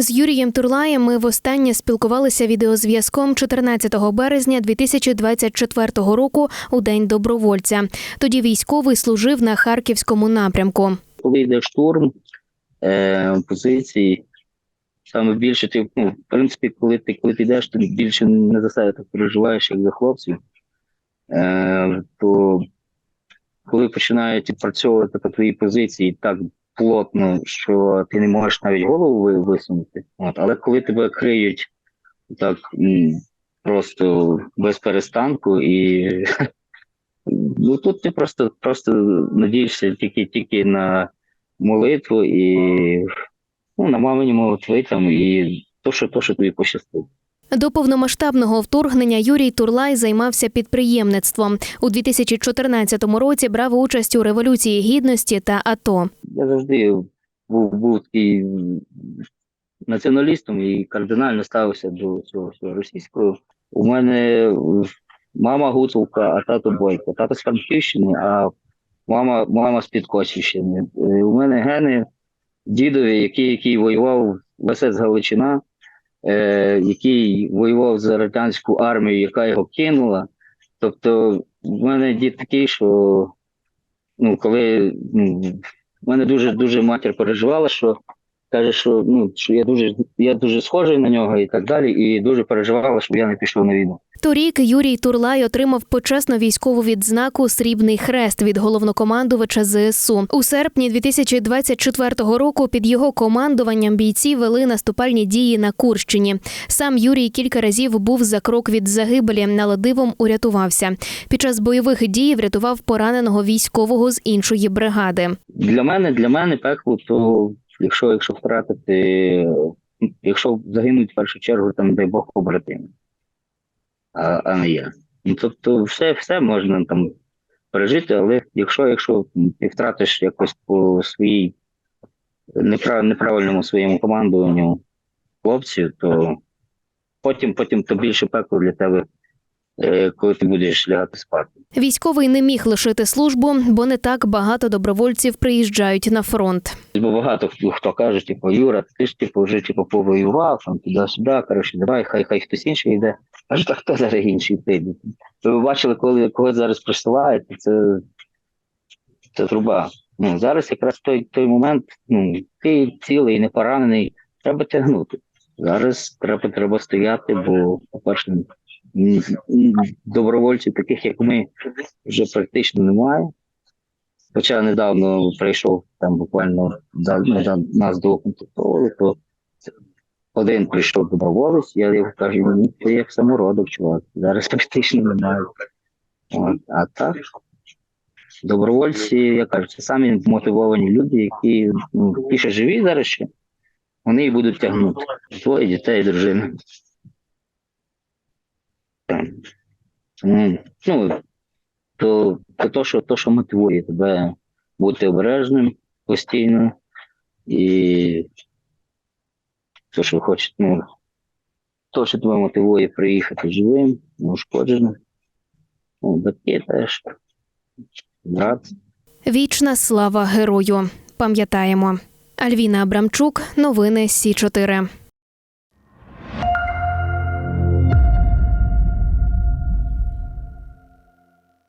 З Юрієм Турлаєм ми востаннє спілкувалися відеозв'язком 14 березня 2024 року у День добровольця. Тоді військовий служив на харківському напрямку. коли йде штурм е, позиції, саме більше ти, ну, в принципі, коли ти, коли ти йдеш, ти більше не за себе так переживаєш, як за хлопців, е, то коли починають відпрацьовувати по твоїй позиції так плотно, що ти не можеш навіть голову висунути, от, але коли тебе криють так просто без перестанку і Ну тут ти просто, просто надієшся тільки, тільки на молитву і ну, на мамині молитви там, і то, що, то, що тобі пощастить. До повномасштабного вторгнення Юрій Турлай займався підприємництвом. У 2014 році брав участь у революції гідності та АТО. Я завжди був, був такий націоналістом і кардинально ставився до цього всього російського. У мене мама гуцулка, а тато бойко. Тато з Франківщини, а мама, мама з Підкосівщини. Е, У мене гени дідові, який, який воював в СС Галичина, е, який воював за радянську армію, яка його кинула. Тобто, в мене дід такий, що ну, коли в мене дуже дуже матір переживала, що каже, що ну що я дуже я дуже схожий на нього і так далі, і дуже переживала, щоб я не пішов на війну. Торік Юрій Турлай отримав почесну військову відзнаку Срібний хрест від головнокомандувача ЗСУ. У серпні 2024 року під його командуванням бійці вели наступальні дії на Курщині. Сам Юрій кілька разів був за крок від загибелі, але дивом урятувався. Під час бойових дій врятував пораненого військового з іншої бригади. Для мене, для мене пекло, то якщо, якщо втратити, якщо загинуть в першу чергу, там дай Бог побратими, а, а не я. Ну, тобто, все, все можна там пережити, але якщо, якщо ти втратиш якось по своїй неправ, неправильному своєму командуванню хлопців, то потім, потім то більше пекло для тебе, коли ти будеш лягати спати. Військовий не міг лишити службу, бо не так багато добровольців приїжджають на фронт. Бо багато хто, каже, типу, Юра, ти ж типу вже типу повоював, там туди-сюди, коротше, давай, хай хай хтось інший йде. Кажу, так хто зараз інший прийде? Ви бачили, коли коли зараз присилають, це, це труба. Ну, зараз якраз той, той момент, ну, ти цілий, не поранений, треба тягнути. Зараз треба, треба стояти, бо, по-перше, м, м, добровольців, таких як ми, вже практично немає. Хоча недавно прийшов там буквально ну, за то один прийшов доброволець, я його кажу, ну це як самородок, чувак. Зараз практично немає. От, а так, добровольці, я кажу, це самі мотивовані люди, які ну, ті, живі зараз ще, вони і будуть тягнути. Твої дітей, дружини. Так. Тому, Ну, то, то, що, то, що мотивує тебе бути обережним постійно і то, що хоче, ну, то, що тебе мотивує приїхати живим, неушкодженим. Ну, батьки теж. Брат. Вічна слава герою. Пам'ятаємо. Альвіна Абрамчук, новини Сі 4